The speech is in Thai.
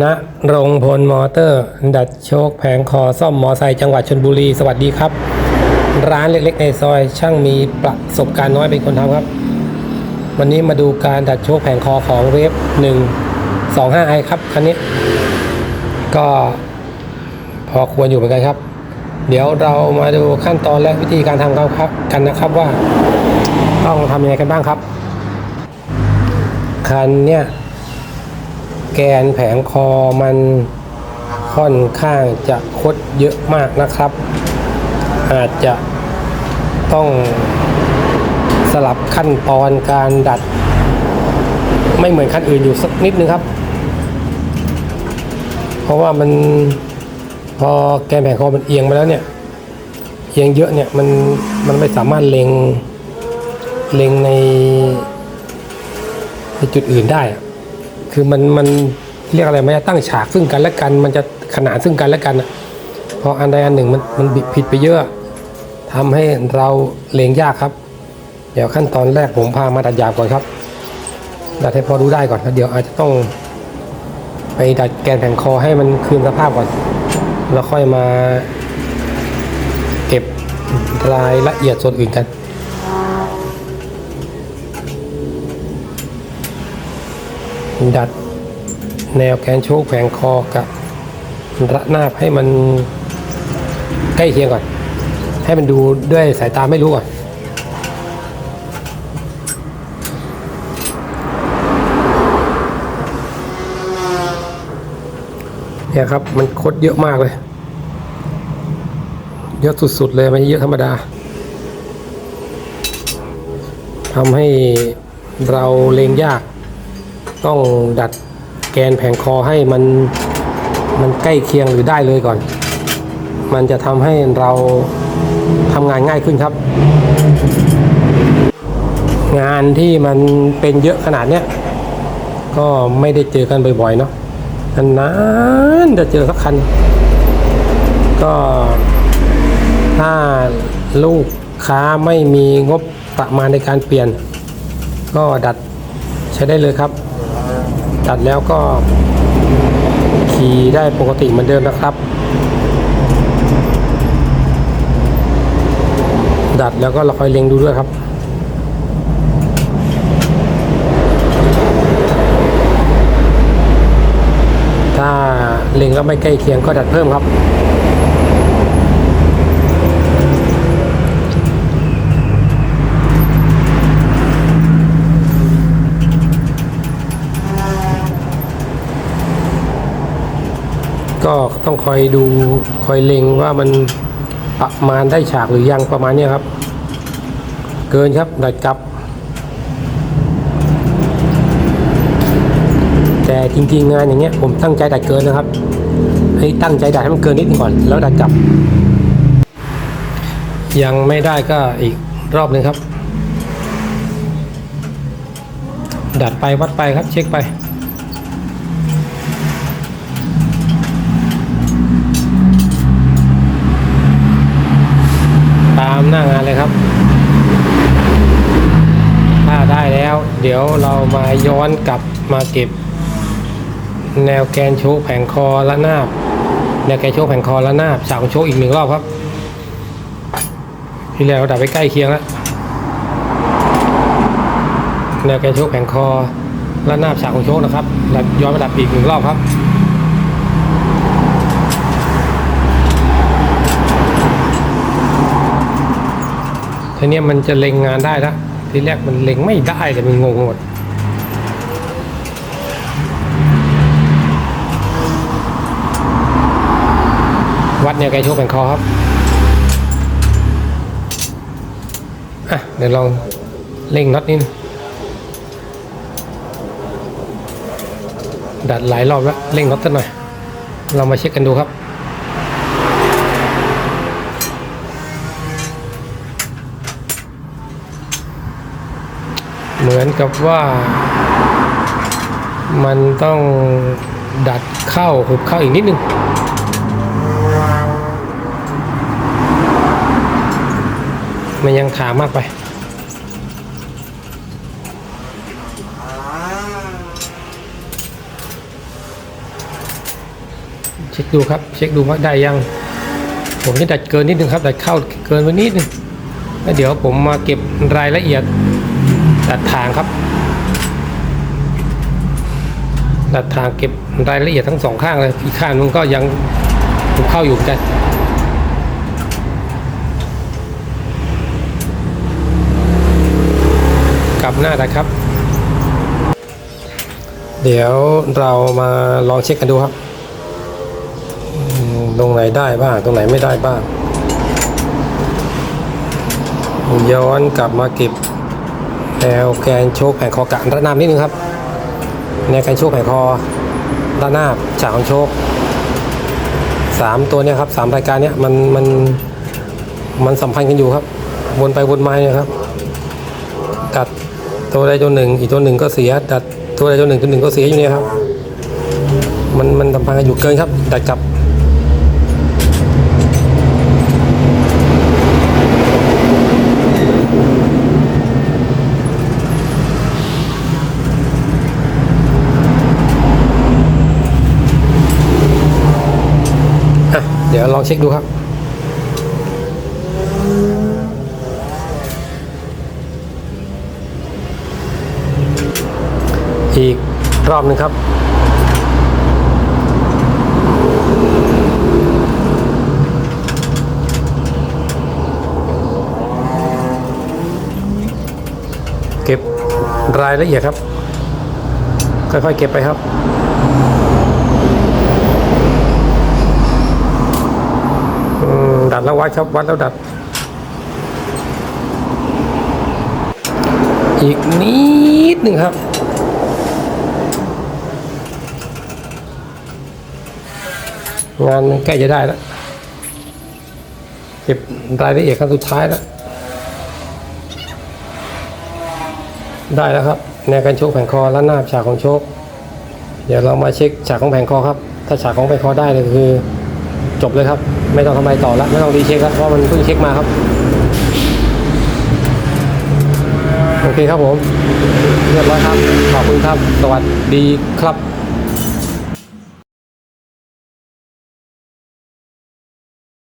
ณรงพลมอเตอร์ ดัดโชคแผงคอซ่อมมอไซค์จังหวัดชนบุรี สวัสดีครับ ร้านเล็กๆ ในซอย ช่างมีประสบการณ์น้อยเป็นคนทำครับ วันนี้มาดูการดัดโชคแผงคอของเวฟหนึ่งสองห้าไอครับคันนี้ ก็พอควรอยู่เหมือนกันครับ เดี๋ยวเรามาดูขั้นตอนและวิธีการทำกันครับกันนะครับว่า ต้องทำยังไงกันบ้างครับ คันเนี่ย แกนแผงคอมันค่อนข้างจะคดเยอะมากนะครับ อาจจะต้องสลับขั้นตอนการดัด ไม่เหมือนคันอื่นอยู่สักนิดนึงครับ เพราะว่ามันพอแกนแผงคอมันเอียงมาแล้วเนี่ยเอียงเยอะเนี่ยมันมันไม่สามารถเล็งเล็งในในจุดอื่นได้อะ คือมันมันเรียกอะไรม่ได้ตั้งฉากซึ่งกันและกัน มันจะขนานซึ่งกันและกันพออันใดอันหนึ่งมันมันผิดไปเยอะทำให้เราเลงยากครับ เดี๋ยวขั้นตอนแรกผมพามาดัดหยาบก่อนครับดัดให้พอรู้ได้ก่อนแล้วเดี๋ยวอาจจะต้องไปดัดแกนแผงคอให้มันคืนสภาพก่อน แล้วค่อยมา เก็บรายละเอียดส่วนอื่นกัน ดัดแนวแกนโชกแผงคอกับระนาบให้มันใกล้เคียงก่อน ให้มันดูด้วยสายตาไม่รู้ก่อนเนี่ยครับมันคดเยอะมากเลย เยอะสุดๆเลยไม่เยอะธรรมดาทำให้เราเลงยาก ต้องดัดแกนแผงคอให้มันมันใกล้เคียงหรือได้เลยก่อน มันจะทำให้เราทำงานง่ายขึ้นครับ งานที่มันเป็นเยอะขนาดเนี้ยก็ไม่ได้เจอกันบ่อยๆเนาะนานๆจะเจอสักคัน ก็ถ้าลูกค้าไม่มีงบประมาณในการเปลี่ยน ก็ดัดใช้ได้เลยครับ ดัดแล้วก็ขี่ได้ปกติเหมือนเดิมนะครับ ดัดแล้วก็เราคอยเล็งดูด้วยครับถ้าเล็งแล้วไม่ใกล้เคียงก็ดัดเพิ่มครับ ก็ต้องคอยดูคอยเล็งว่ามันประมาณได้ฉากหรือยังประมาณนี้ครับ เกินครับดัดกลับ แต่จริงๆงานอย่างเงี้ยผมตั้งใจดัดเกินนะครับ ให้ตั้งใจดัดให้มันเกินนิดนึงก่อน แล้วดัดกลับ ยังไม่ได้ก็อีกรอบหนึ่งครับ ดัดไปวัดไปครับเช็คไป ตามหน้างานเลยครับ ถ้าได้แล้ว เดี๋ ยวเรามาย้อนกลับมาเก็บ แนวแกนโชกแผงคอและหน้าบแนวแกนโชกแผงคอและหน้าบสาวโชกอีกหนึ่งรอบครับ ที่แล้วดับไปใกล้เคียงแล้วแนวแกนโชกแผงคอและหน้าบสาวของโชกนะครับดับย้อนมาดับอีกหนึ่งรอบครับทีนี้มันจะเล็งงานได้แล้ว ทีแรกมันเล็งไม่ได้เลยมันงงหมดวัดเนี่ยไกลโชกแผ่นคอครับอะเดี๋ยวลองเร่งน็อตนิดนึงดัดหลายรอบแล้วเร่งน็อตสักหน่อย เรามาเช็คกันดูครับ เหมื อนกับว่ามันต้องดัดเข้าหุบเข้าอีกนิดนึงมันยังขามากไป เช็คดูครับ เช็คดูว่าได้ยัง ผมจะดัดเกินนิดนึงครับ ดัดเข้าเกินไปนิดนึงแล้วเดี๋ยวผมมาเก็บรายละเอียด ดัดทางครับ ดัดทางเก็บรายละเอียดทั้งสองข้างเลยอีกข้างนึงก็ยังเข้าอยู่กันกลับหน้านะครับ เดี๋ยวเรามาลองเช็คกันดูครับตรงไหนได้บ้าง ตรงไหนไม่ได้บ้าง ย้อนกลับมาเก็บ แนวแกนโชคแผงคอกะระนามนิดนึงครับแนวแกนโชคแผงคอด้านหน้าฉากของโชคสามตัวเนี้ยครับสามรายการเนี้ยมันมันมันสัมพันธ์กันอยู่ครับ วนไปวนมาเนี่ยครับดัดตัวใดตัวหนึ่ง อีกตัวหนึ่งก็เสียดัดตัวใดตัวหนึ่งตัวหนึ่งก็เสียอยู่เนี่ยครับ มันมันสัมพันธ์กันอยู่เกินครับดัดกับ เดี๋ยวลองเช็คดูครับ อีกรอบหนึ่งครับเก็บรายละเอียดครับ ค่อยๆเก็บไปครับ อืม ดัดแล้ววัดครับวัดแล้วดัด อีกนิดหนึ่งครับงานใกล้จะได้แล้วเก็บรายละเอียดขั้นสุดท้ายแล้ว ได้แล้วครับแนวการโชกแผงคอและหน้าฉากของโชกเดี๋ยวเรามาเช็คฉากของแผงคอครับ ถ้าฉากของแผงคอได้เลยคือ จบเลยครับ ไม่ต้องทำอะไรต่อแล้วไม่ต้องรีเช็คแล้วเพราะมันเพิ่งเช็คมาครับ โอเคครับผม เรียบร้อยครับ ขอบคุณครับ สวัสดีครับ